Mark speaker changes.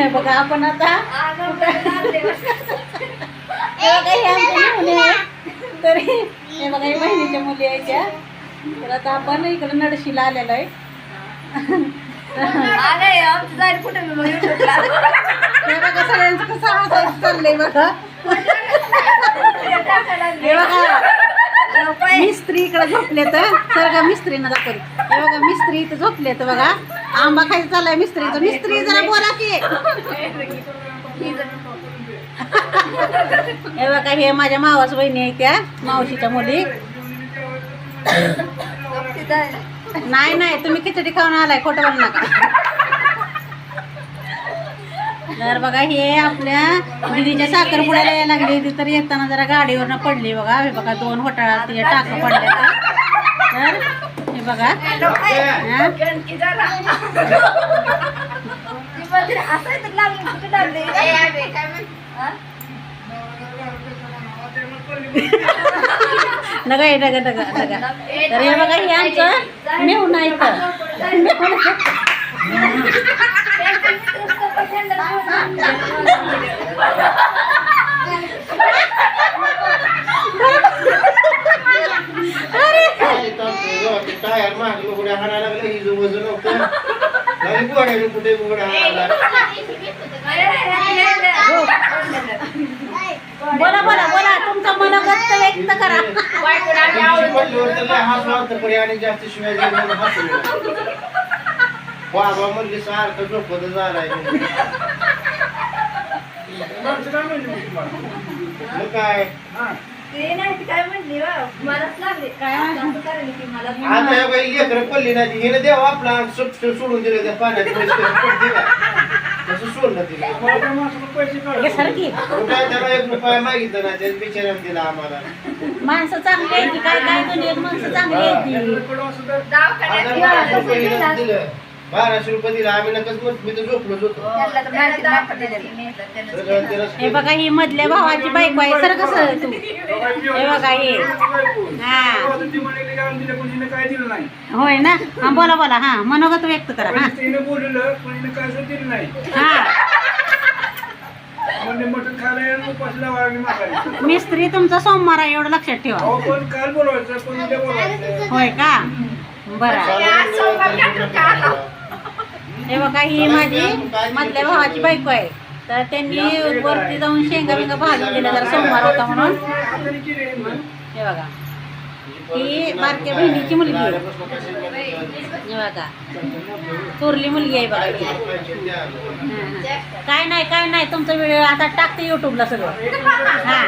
Speaker 1: हे बघा आपण आता तरी हे बघा बहिणीच्या मुली त्या तर आता आपण इकडे नडशीला आलेलो आहे. बघा सगळ्यांचं कसं हसायचं चाललंय बघा. हे बघा मिस्त्री इकडे झोपले तर सरगा मिस्त्रीनं दाखवली हे बघा मिस्त्री इथं झोपले तर बघा. आंबा खायचं चाललाय मिस्त्रीचं मिस्त्री जरा बोला की. हे बघा हे माझ्या मावास बहिणी आहेत त्या मावशीच्या मुली. नाही नाही तुम्ही खिचडी खाऊन आलाय खोटं बोलू नका. तर बघा हे आपल्या दिदीच्या साखरपुड्याला यायला लागली. होती तर येताना जरा गाडीवरनं पडली बघा. हे बघा दोन होटाळा तिच्या टाकं पडल्या तर हे बघा. नका तर हे बघा हे आमचं मेहून आहे इथं.
Speaker 2: टायर मागलं कुठे हाणायला लागलं ही जो वजन होतं. लागली गोड्याने कुठे गोड्या हाणायला
Speaker 1: बोला बोला बोला तुमचं मनोगत व्यक्त करा.
Speaker 2: आणि जास्त शिवाय. बाबा म्हणली सारखं झोपत झालाय मग काय? आता हे बाई लेकरं पडली ना ती. हिनं देवा आपला सुट सोडून दिलं त्या पाण्यात पैसे पडते का तसं सोडलं तिला.
Speaker 1: हे सर की?
Speaker 2: कुठे त्याला एक रुपया मागितला ना बिचाऱ्याने दिला आम्हाला.
Speaker 1: माणसं चांगली आहे की काय? काय माणसं चांगली आहे
Speaker 2: हजार रुपये दिलं. बाराशे रुपये दिला आम्ही नकच मी तर झोपलोच होतो सगळं त्याला
Speaker 1: हे बघा ही मधल्या भावाची बायको आहे सर कसं तू? हे बघा हे हा
Speaker 3: काय दिलं नाही?
Speaker 1: होय ना? हा बोला बोला हा. मनोगत व्यक्त करा हा.
Speaker 3: तिने बोललेलं पण हिने काय असं दिलं नाही?
Speaker 1: हा.
Speaker 3: म्हणजे मटण खायला
Speaker 1: मिस्त्री तुमचा सोमवार आहे एवढं लक्षात ठेवा.
Speaker 3: अहो पण काल बोलवायचं पण उद्या बोलवायचं?
Speaker 1: होय का? बरं. हे बघा ही माझी मधल्या भावाची बायको आहे. तर त्यांनी वरती जाऊन शेंगा बिंगा भाजून दिल्या जरा सोमवार होता म्हणून. हे बघा. ही बारक्या बहिणीची मुलगी आहे. हे बघा. थोरली मुलगी आहे बघा. काय नाही काय नाही तुमचा व्हिडिओ आता टाकते युट्यूबला सगळं. हा.